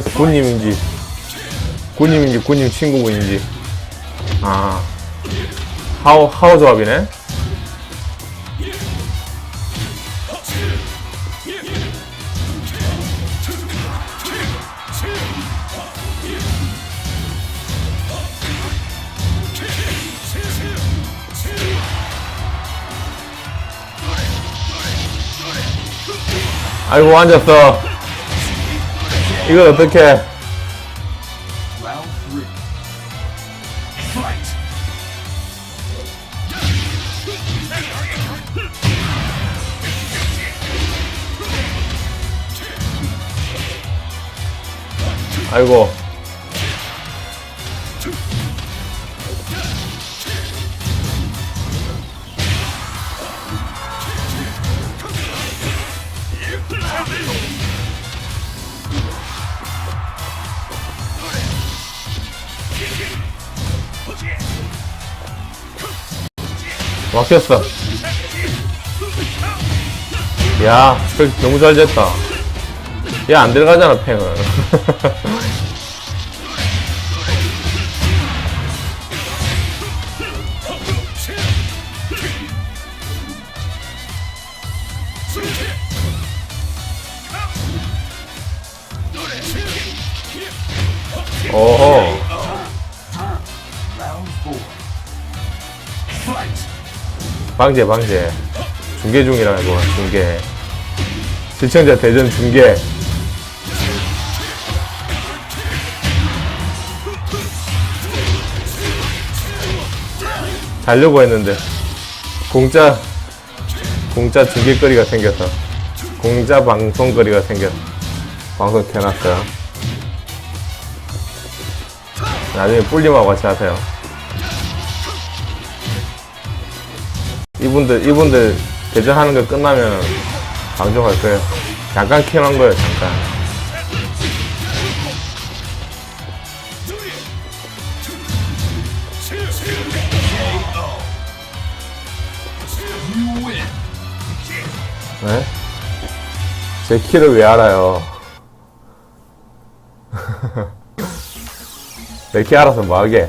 군님인지 군님인지 군님 친구분인지. 아. 하오 하오 조합이네. 아이고 앉았어 이걸 어떻게! 아이고 막혔어. 야 스펠 너무 잘 됐다. 얘안 들어가잖아 팽은. 오호 방제 방제. 중계 중이라고 중계. 시청자 대전 중계. 자려고 했는데 공짜 공짜 중계거리가 생겨서 공짜 방송거리가 생겨 방송 켜놨어요. 나중에 뿔님하고 같이 하세요 이분들 이분들 대전하는 거 끝나면 방송할 거예요. 잠깐 켜놓은 거예요. 잠깐. 네? 제 키를 왜 알아요? 내 키 알아서 뭐하게?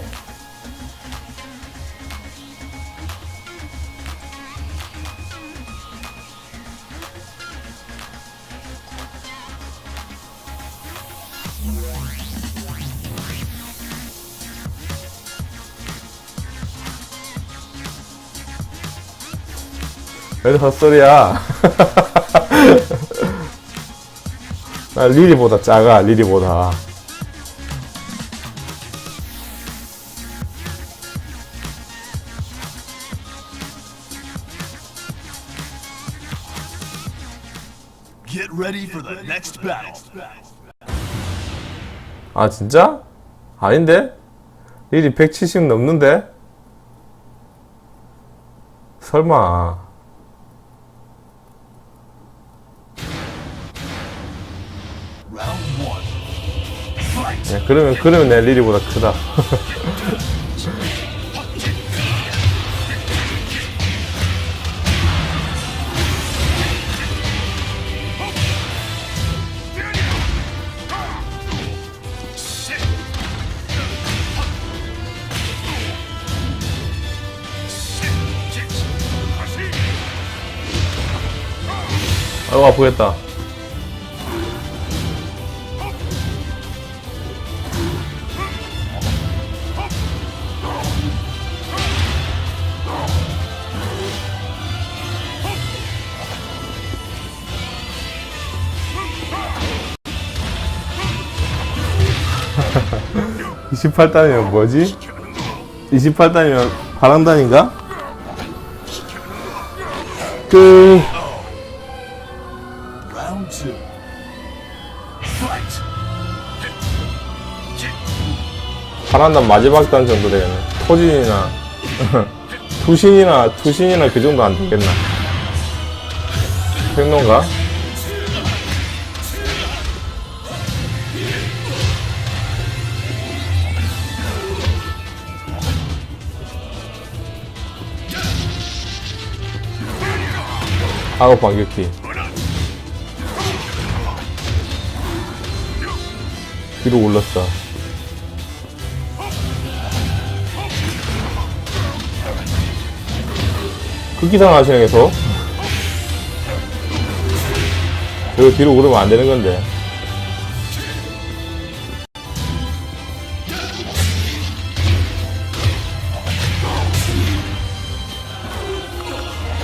왜 헛소리야? 나 리리보다 작아, 리리보다. Get ready for the next battle. 아, 진짜? 아닌데? 리리 170 넘는데? 설마. 야, 그러면, 그러면 내 리리보다 크다. 아이고, 아프겠다. 이십팔 단이면 뭐지? 이십팔 단이면 바람단인가? 그! 바람단 마지막 단 정도 되겠네. 토진이나 투신이나 투신이나 그 정도 안 되겠나? 생론가? 아웃 반격기. 뒤로 올랐어. 하시네, 계속. 저거 뒤로 오르면 안 되는 건데.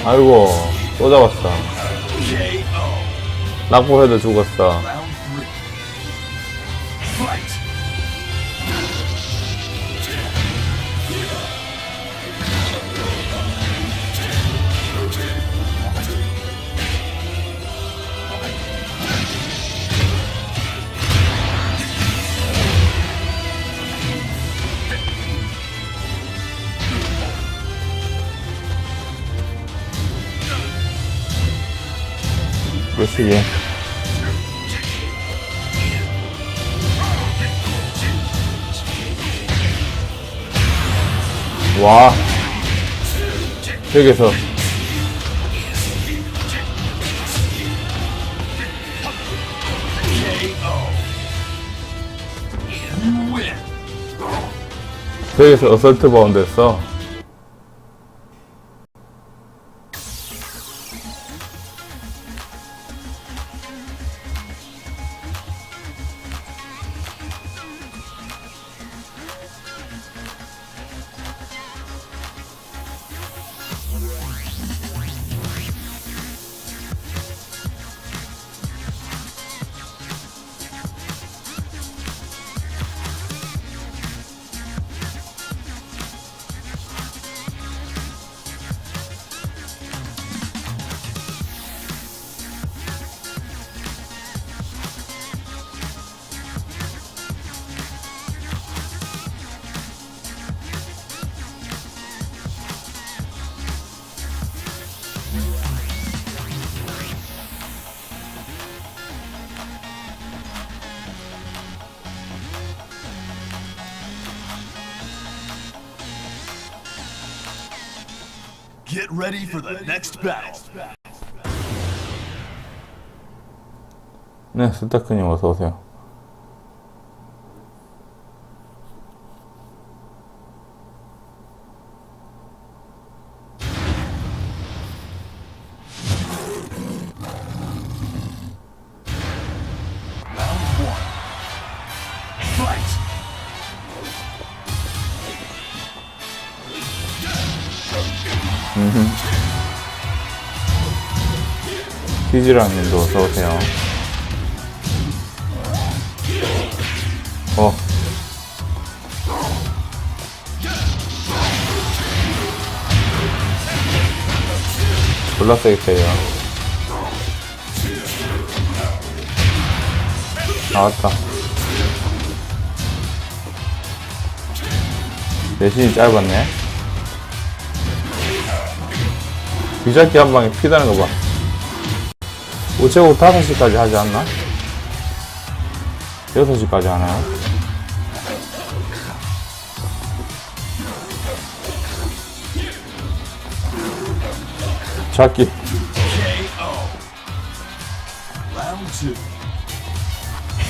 아이고, 또 잡았어. 낙보해도 죽었어. 몇시기? 와. 여기서. 여기서 어설트 바운드 했어. Get ready for the next battle. 네, 스타크님 어서오세요. 키즈라님도 어서오세요. 어. 졸라 세게 때려. 나왔다. 내신이 짧았네. 귀잡기 한 방에 피다는 거 봐. 우체국 5시까지 하지 않나? 6시까지 하나요? KO. Round two.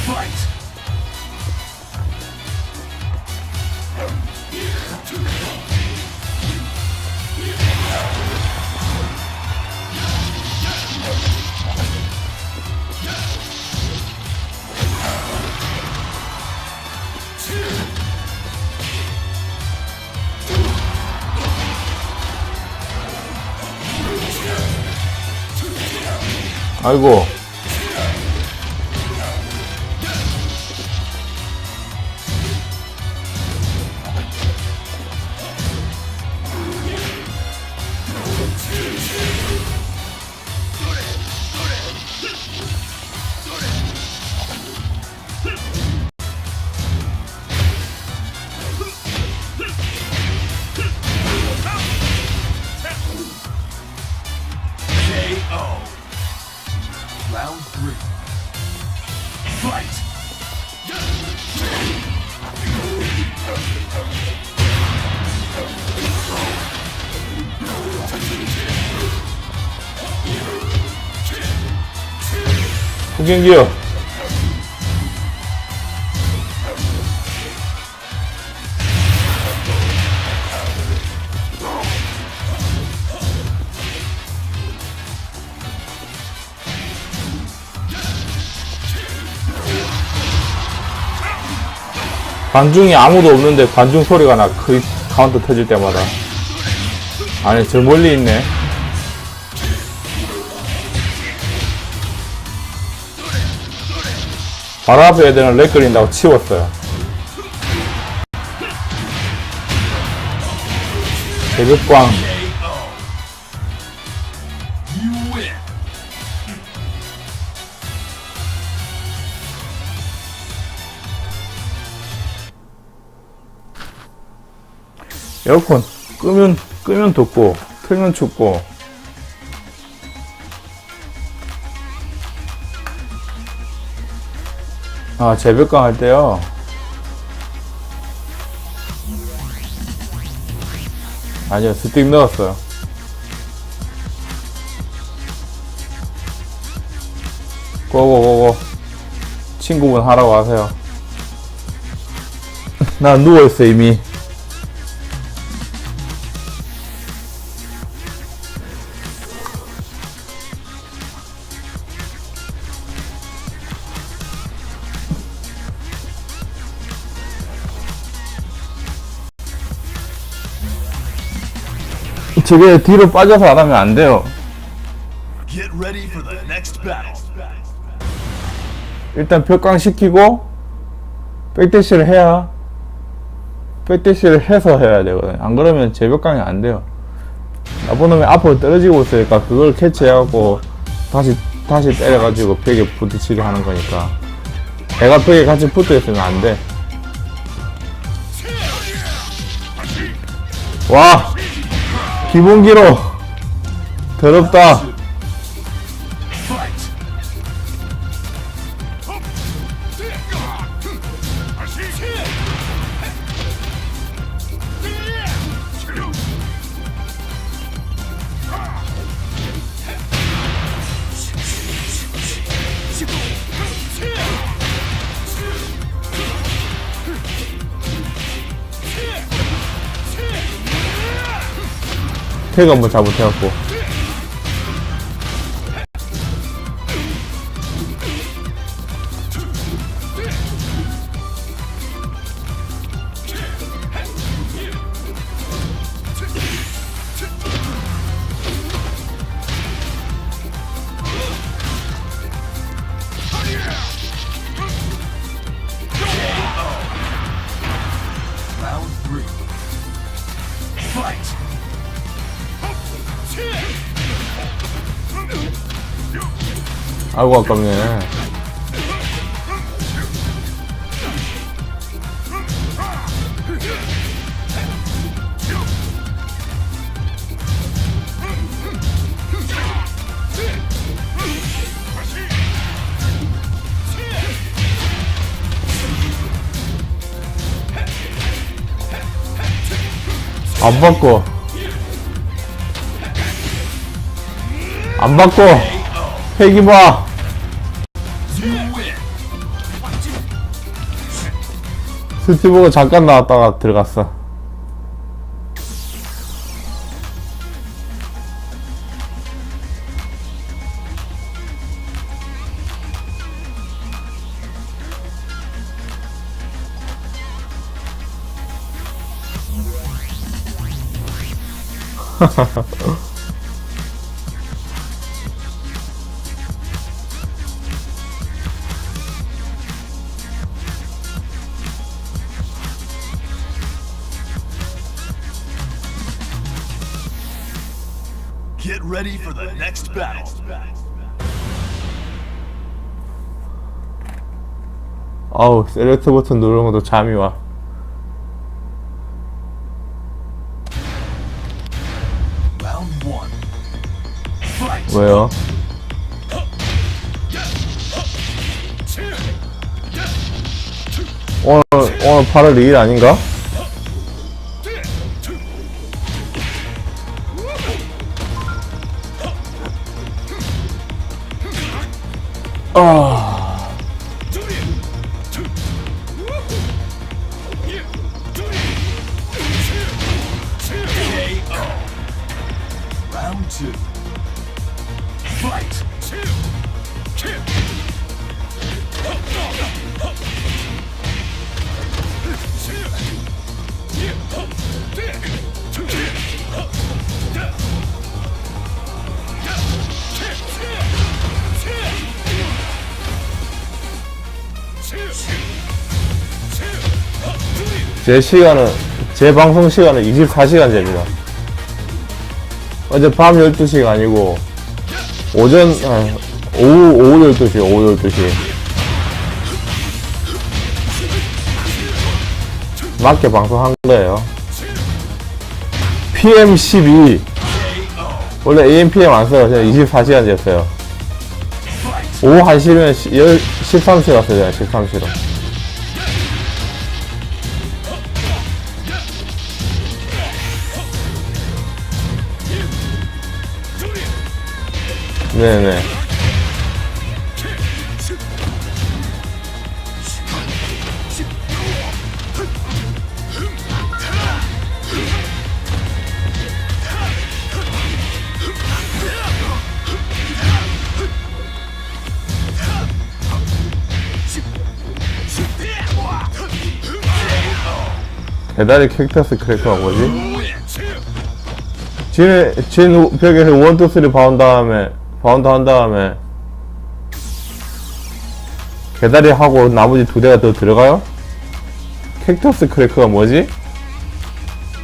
Fight. 아이고 경기요. 관중이 아무도 없는데 관중 소리가 나. 그 카운터 터질 때마다. 아니, 저 멀리 있네. 앞에 애들은 렉 걸린다고 치웠어요. 대극광. 에어컨 끄면 끄면 덥고 틀면 춥고 아 재벽강 할 때요? 아니요 스틱 넣었어요. 고고고고. 친구분 하라고 하세요. 나 누워있어 이미 저게 뒤로 빠져서 안 하면 안 돼요. 일단 벽강 시키고 백대시를 해야 백대시를 해서 해야 되거든요. 안 그러면 재벽강이 안 돼요. 나쁜 놈이 앞으로 떨어지고 있으니까 그걸 캐치해갖고 다시 다시 때려가지고 벽에 부딪히게 하는 거니까 애가 벽에 같이 붙어 있으면 안 돼. 와 기본기로 더럽다. 태그 한번 잘못해갖고 아이고 아깝네. 안 받고 안 받고 패기 봐 스티브가 잠깐 나왔다가 들어갔어 ready for the next battle. 아우 셀렉트 버튼 누르는 것도 잠이 와 Round one. Fight. 왜요? 오늘 오늘 8월 2일 아닌가? 아 Round two. Fight. 제 시간은, 제 방송 시간은 24시간제입니다. 어제 밤 12시가 아니고, 오전, 아, 오후, 오후 12시, 오후 12시. 맞게 방송한 거예요. PM12. 원래 AM, PM 안 써요. 그냥 24시간제였어요. 오후 1시면 13시 갔어요. 13시로. 네네. 배달의 캡터스 크래커가 뭐지? 진, 진 벽에서 원, 투, 쓰리 바운 다음에, 바운드 한 다음에, 개다리 하고 나머지 두 대가 더 들어가요? 캡터스 크래커가 뭐지?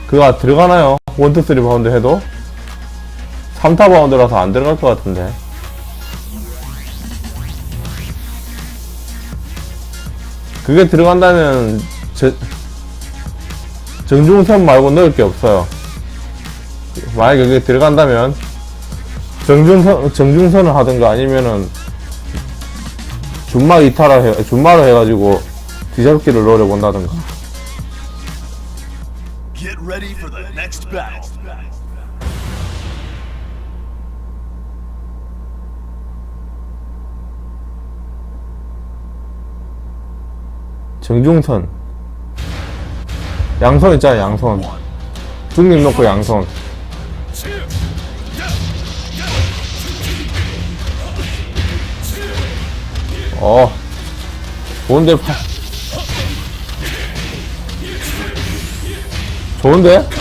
그거 들어가나요? 원, 투, 쓰리 바운드 해도? 3타 바운드라서 안 들어갈 것 같은데. 그게 들어간다면, 제, 정중선 말고 넣을 게 없어요. 만약에 그게 들어간다면 정중선 정중선을 하든가 아니면은 준마 이타라 해 준마로 해가지고 뒤잡기를 노려 본다든가. Get ready for the next battle. 정중선 양손 있잖아 양손 중립 놓고 양손 어. 좋은데? 파 좋은데?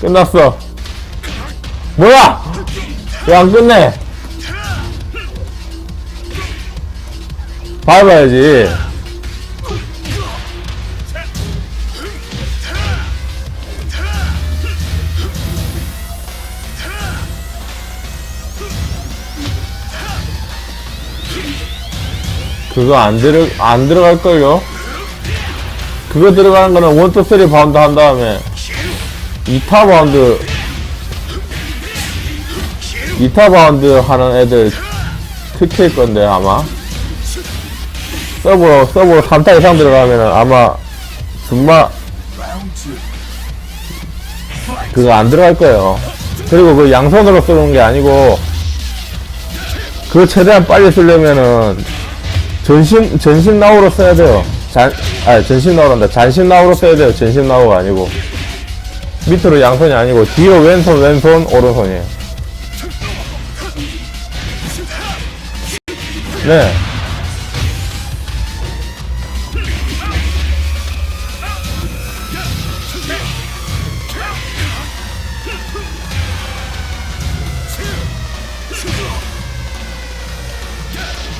끝났어. 뭐야? 왜안 끝내? 밟아야지 그거 안 들어 안 들어갈 걸요? 그거 들어가는 거는 원투 쓰리 바운드 한 다음에 2타 바운드 2타 바운드 하는 애들 특혜일 건데 아마 서브로 서브로 3타 이상 들어가면은 아마 정말 그거 안 들어갈 거예요. 그리고 그 양손으로 쓰는 게 아니고 그거 최대한 빨리 쓰려면은 전신 전신 나우로 써야 돼요. 잔, 아 전신 나우란다. 잔신 나우로 써야 돼요. 전신 나우가 아니고 밑으로 양손이 아니고 뒤로 왼손 왼손 오른손이에요. 네.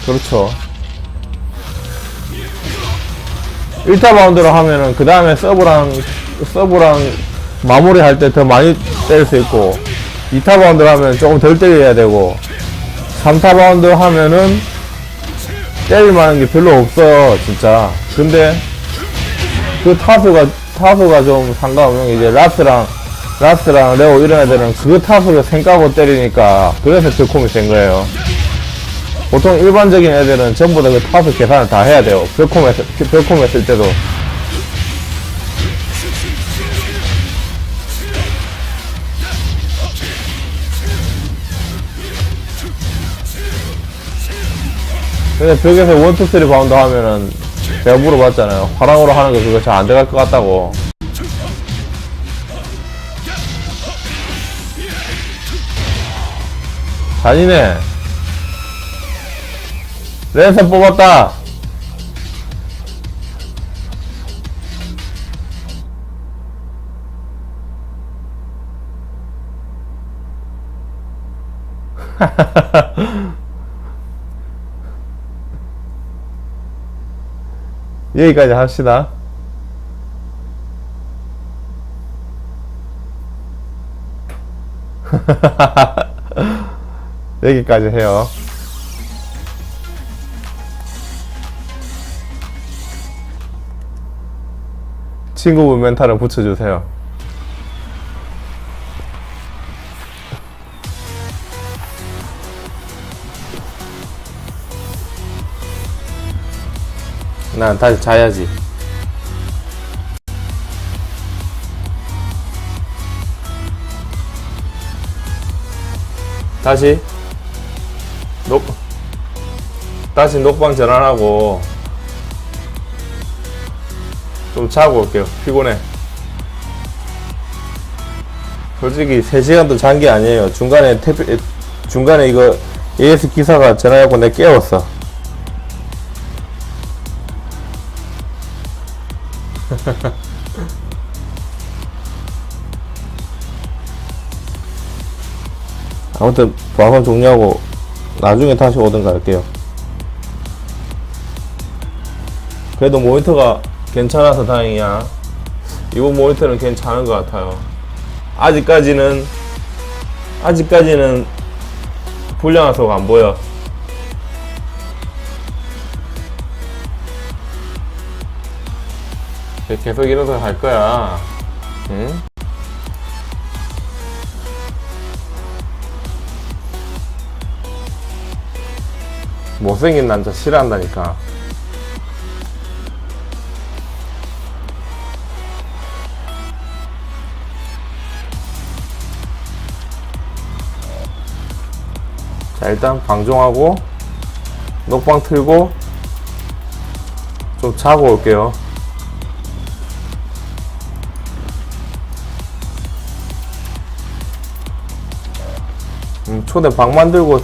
그렇죠. 1타 바운드로 하면은 그 다음에 서브랑 서브랑 마무리 할 때 더 많이 때릴 수 있고 2타 바운드 하면 조금 덜 때려야 되고 3타 바운드 하면은 때릴 만한 게 별로 없어 진짜. 근데 그 타수가 타수가 좀 상관없는 게 이제 라스랑 라스랑 레오 이런 애들은 그 타수를 생각하고 때리니까 그래서 득콤이 센 거예요 보통 일반적인 애들은 전부 다그 타수 계산을 다 해야 돼요. 벽홈 했을, 벽홈 했을 때도. 근데 벽에서 원투 쓰리 바운드 하면은 제가 물어봤잖아요. 화랑으로 하는 거 그거 잘 안 들어갈 것 같다고. 잔이네. 랜선 뽑았다. 여기까지 합시다. 여기까지 해요. 친구분 멘탈을 붙여주세요. 난 다시 자야지. 다시 녹 다시 녹방 전환하고 좀 자고 올게요. 피곤해. 솔직히 3시간도 잔 게 아니에요. 중간에 택배, 중간에 이거 AS 기사가 전화해갖고 내 깨웠어. 아무튼 방송 종료하고 나중에 다시 오든가 할게요. 그래도 모니터가 괜찮아서 다행이야. 이번 모니터는 괜찮은 것 같아요. 아직까지는 아직까지는 불량화소가 안 보여. 계속 이러서 갈 거야. 응? 못생긴 남자 싫어한다니까. 자, 일단 방종하고, 녹방 틀고, 좀 자고 올게요. 음, 초대 방 만들고,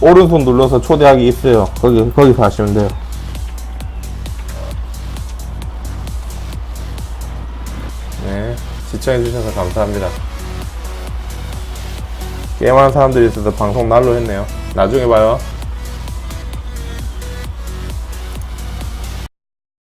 오른손 눌러서 초대하기 있어요. 거기, 거기서 하시면 돼요. 네. 시청해주셔서 감사합니다. 게임하는 사람들이 있어서 방송 날로 했네요. 나중에 봐요.